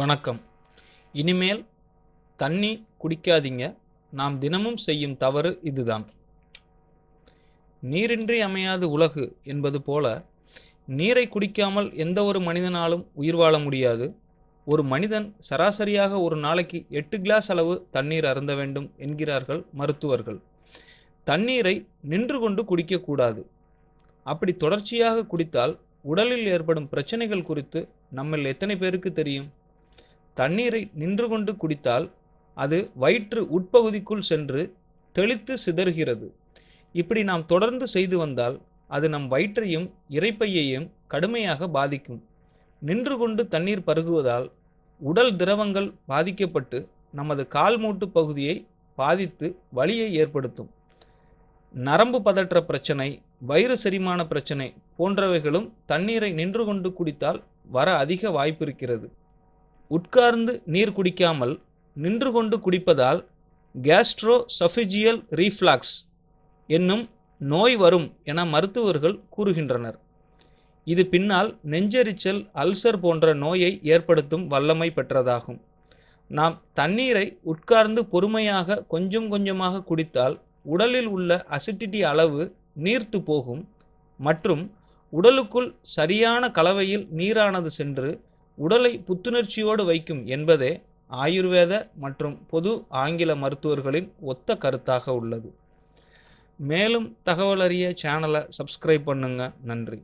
வணக்கம். இனிமேல் தண்ணி குடிக்காதீங்க. நாம் தினமும் செய்யும் தவறு இதுதான். நீரின்றி அமையாது உலகு என்பது போல நீரை குடிக்காமல் எந்த ஒரு மனிதனாலும் உயிர் வாழ முடியாது. ஒரு மனிதன் சராசரியாக ஒரு நாளைக்கு எட்டு கிளாஸ் அளவு தண்ணீர் அருந்த வேண்டும் என்கிறார்கள் மருத்துவர்கள். தண்ணீரை நின்று கொண்டு குடிக்கக்கூடாது. அப்படி தொடர்ச்சியாக குடித்தால் உடலில் ஏற்படும் பிரச்சனைகள் குறித்து நம்மில் எத்தனை பேருக்கு தெரியும்? தண்ணீரை நின்று கொண்டு குடித்தால் அது வயிற்று உட்பகுதிக்குள் சென்று தெளித்து சிதறுகிறது. இப்படி நாம் தொடர்ந்து செய்து வந்தால் அது நம் வயிற்றையும் இரைப்பையையும் கடுமையாக பாதிக்கும். நின்று கொண்டு தண்ணீர் பருகுவதால் உடல் திரவங்கள் பாதிக்கப்பட்டு நமது கால் மூட்டு பகுதியை பாதித்து வலியை ஏற்படுத்தும். நரம்பு பதற்ற பிரச்சனை வயிறு செரிமான பிரச்சனை போன்றவைகளும் தண்ணீரை நின்று கொண்டு குடித்தால் வர அதிக வாய்ப்பு இருக்கிறது. உட்கார்ந்து நீர் குடிக்காமல் நின்று கொண்டு குடிப்பதால் கேஸ்ட்ரோ சஃபிஜியல் ரீஃப்ளாக்ஸ் என்னும் நோய் வரும் என மருத்துவர்கள் கூறுகின்றனர். இது பின்னால் நெஞ்செரிச்சல் அல்சர் போன்ற நோயை ஏற்படுத்தும் வல்லமை பெற்றதாகும். நாம் தண்ணீரை உட்கார்ந்து பொறுமையாக கொஞ்சம் கொஞ்சமாக குடித்தால் உடலில் உள்ள அசிடிட்டி அளவு நீர்த்து போகும் மற்றும் உடலுக்குள் சரியான கலவையில் நீரானது சென்று உடலை புத்துணர்ச்சியோடு வைக்கும் என்பதே ஆயுர்வேத மற்றும் பொது ஆங்கில மருத்துவர்களின் ஒத்த கருத்தாக உள்ளது. மேலும் தகவல் அறிய சேனலை சப்ஸ்கிரைப் பண்ணுங்க. நன்றி.